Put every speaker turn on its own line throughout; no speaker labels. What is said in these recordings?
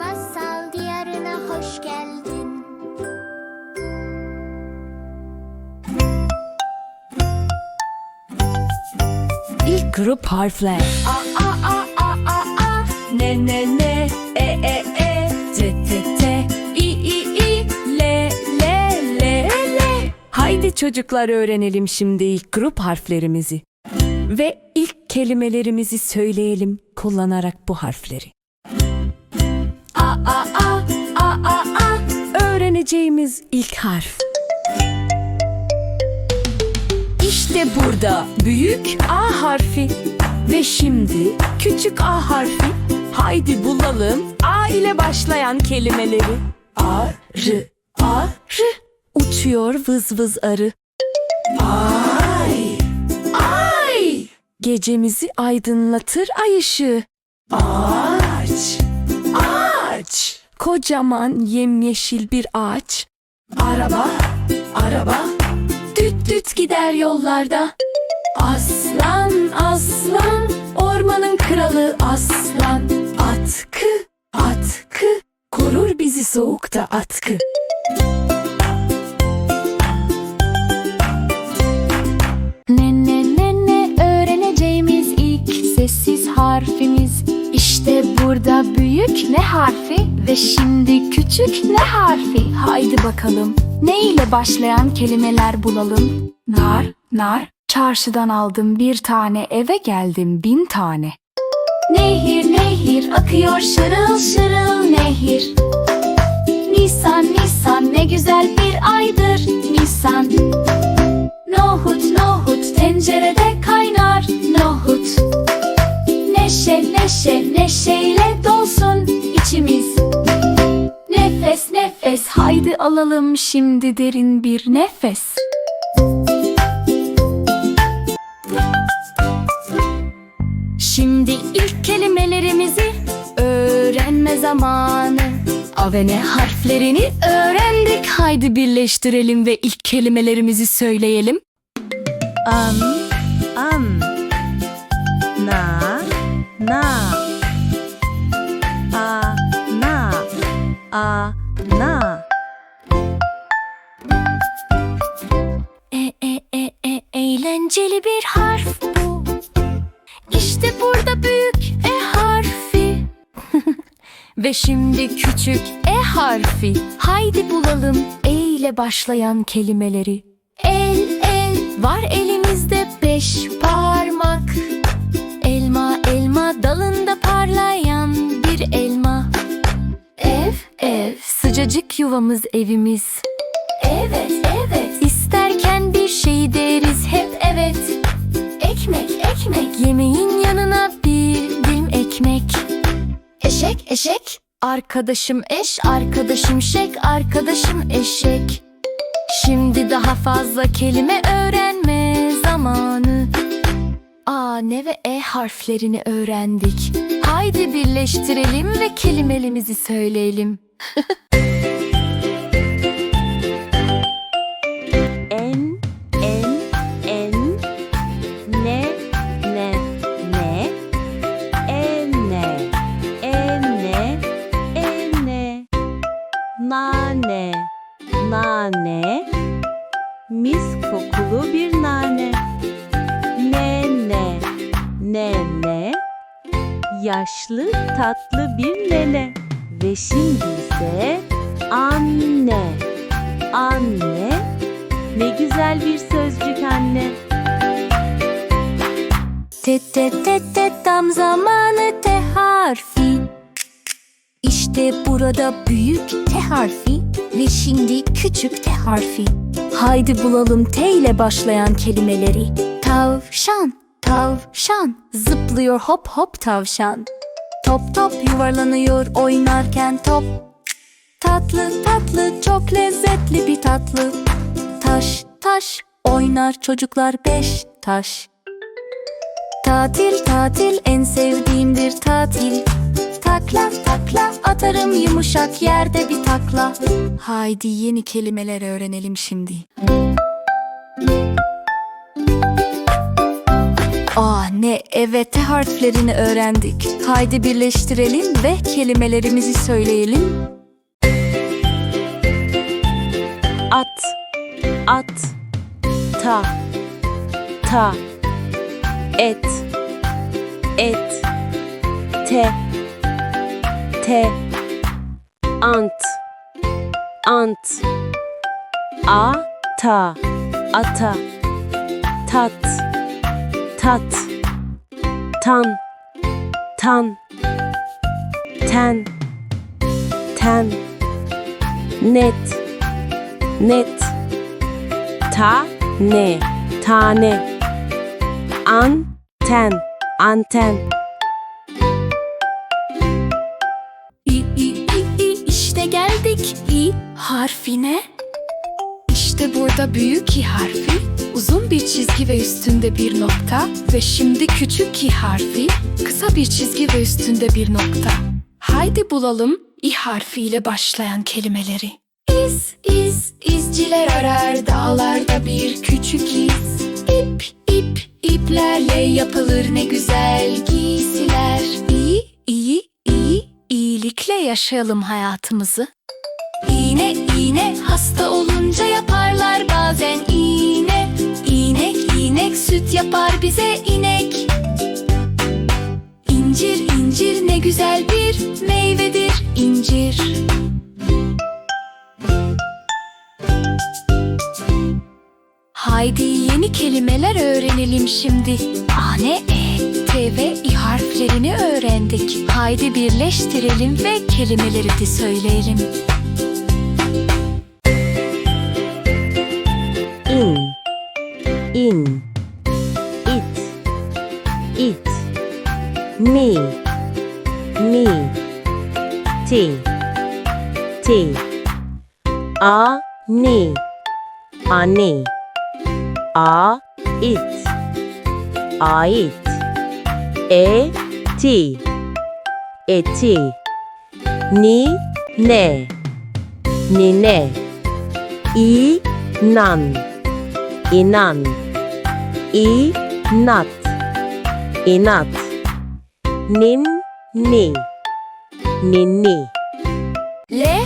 masal diyarına hoş geldin.
İlk grup harfler. A a a a a a ne ne ne e e e t t t i i i le le le le. Haydi çocuklar öğrenelim şimdi ilk grup harflerimizi. Ve ilk kelimelerimizi söyleyelim kullanarak bu harfleri. Öğreneceğimiz ilk harf. İşte burada büyük A harfi ve şimdi küçük A harfi. Haydi bulalım A ile başlayan kelimeleri. Arı, arı, uçuyor vız vız arı. Ay, ay, gecemizi aydınlatır ay ışığı. Ağaç, kocaman yemyeşil bir ağaç. Araba, araba, düt düt gider yollarda. Aslan, aslan, ormanın kralı aslan. Atkı, atkı, korur bizi soğukta atkı.
Ne ne ne ne öğreneceğimiz ilk sessiz harfimiz. İşte burada büyük ne harfi ve şimdi küçük ne harfi. Haydi bakalım ne ile başlayan kelimeler bulalım. Nar, nar. Çarşıdan aldım bir tane eve geldim bin tane. Nehir nehir akıyor şırıl şırıl nehir. Nisan Nisan ne güzel bir aydır Nisan. Nohut nohut tencerede kaynar nohut Neşe neşe neşeyle dolsun içimiz Nefes haydi alalım şimdi derin bir nefes Şimdi ilk kelimelerimizi öğrenme zamanı A ve ne harflerini öğrendik Haydi birleştirelim ve ilk kelimelerimizi söyleyelim
An, an. Na, na. A, na. A,
eğlenceli bir harf bu. İşte burada büyük E harfi. Ve şimdi küçük E harfi. Haydi bulalım E ile başlayan kelimeleri. El, el, var elimizde beş parmak. Elma, elma, dalında parlayan bir elma. Ev, ev, sıcacık yuvamız evimiz. Evet, şey deriz hep evet. Ekmek, ekmek. Yemeğin yanına bir dilim ekmek. Eşek, eşek. Arkadaşım eş, arkadaşım şek, arkadaşım eşek. Şimdi daha fazla kelime öğrenme zamanı. A, ne ve E harflerini öğrendik. Haydi birleştirelim ve kelimelerimizi söyleyelim.
Yaşlı tatlı bir nene. Ve şimdi ise anne, anne. Ne güzel bir sözcük anne.
Te te te te tam zamanı T harfi. İşte burada büyük T harfi ve şimdi küçük T harfi. Haydi bulalım T ile başlayan kelimeleri. Tavşan, tavşan, zıplıyor hop hop tavşan. Top top yuvarlanıyor oynarken top. Tatlı tatlı çok lezzetli bir tatlı. Taş taş oynar çocuklar beş taş. Tatil tatil en sevdiğim bir tatil Takla takla atarım yumuşak yerde bir takla Haydi yeni kelimeler öğrenelim şimdi Aa
N, E ve T harflerini öğrendik. Haydi birleştirelim ve kelimelerimizi söyleyelim.
At, at, ta, ta, et, et, te, te, ant, ant, a, ta, ata, tat, tat, tan, tan, ten, ten, net, net. Ta ne. Tane. Anten anten.
İ, i, i, i, işte geldik. İ harfine. İşte burada büyük İ harfi, uzun bir çizgi ve üstünde bir nokta ve şimdi küçük İ harfi, kısa bir çizgi ve üstünde bir nokta. Haydi bulalım İ harfiyle başlayan kelimeleri. İz, iz, izciler arar dağlarda bir küçük iz. İp, ip, iplerle yapılır ne güzel giysiler. İyi, iyi, iyi, iyilikle yaşayalım hayatımızı. İğne, iğne, hasta olunca yaparlar bazen iğne. İnek, süt yapar bize inek. İncir, incir, ne güzel bir meyvedir incir. Haydi yeni kelimeler öğrenelim şimdi. A, N, E, T ve İ harflerini öğrendik. Haydi birleştirelim ve kelimeleri de söyleyelim.
in in me. Me. T. T. A. Ni ani a. İt. Ait e. Ti eti ni. Ne. Nine inan inan inat inat nin ni ninni
Le,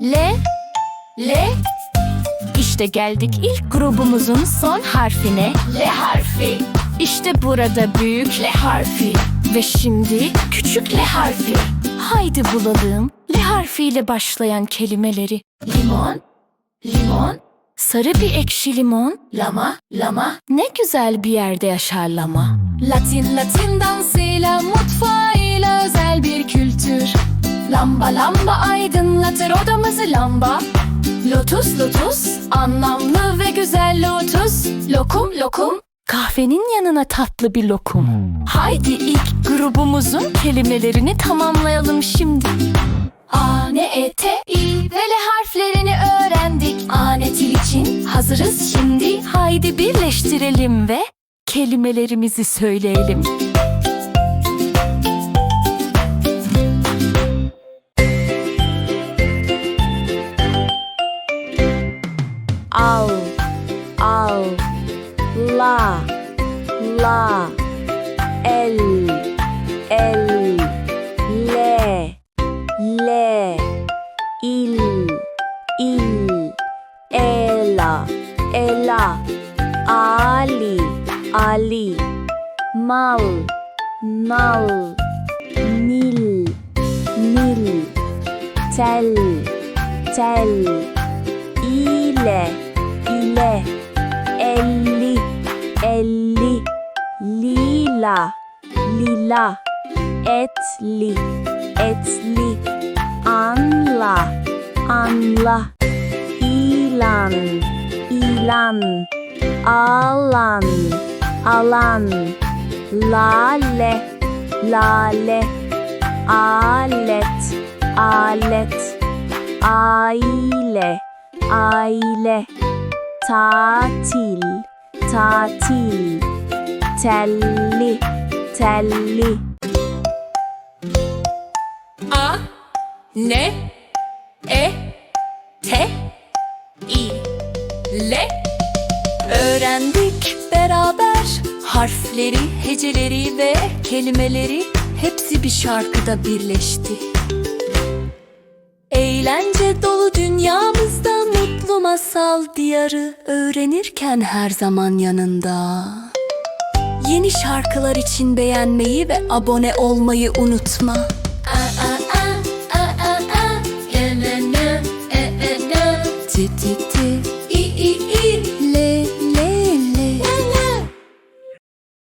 le, le. İşte geldik ilk grubumuzun son harfine. L harfi. İşte burada büyük L harfi. Ve şimdi küçük L harfi. Haydi bulalım L harfiyle başlayan kelimeleri. Limon, limon. Sarı bir ekşi limon. Lama, lama. Ne güzel bir yerde yaşar lama. Latin, Latin dansıyla, mutfağıyla özel bir kültür. Lamba lamba aydınlatır odamızı lamba. Lotus lotus, anlamlı ve güzel lotus. Lokum lokum, kahvenin yanına tatlı bir lokum. Haydi ilk grubumuzun kelimelerini tamamlayalım şimdi. A, N, E, T, İ ve L harflerini öğrendik. A, N, T için hazırız şimdi. Haydi birleştirelim ve kelimelerimizi söyleyelim.
İl ela ela ali ali mal nal nil nil tel tel ile ile elli elli lila lila etli etli anla anla. İlan. İlan. Alan. Alan. Lale. Lale. Alet. Alet. Aile. Aile. Tatil. Tatil. Telli. Telli.
A, N, E, I, L. Öğrendik beraber Harfleri, heceleri ve kelimeleri hepsi bir şarkıda birleşti. Eğlence dolu dünyamızda mutlu masal diyarı öğrenirken her zaman yanında. Yeni şarkılar için beğenmeyi ve abone olmayı unutma. Ti ti ti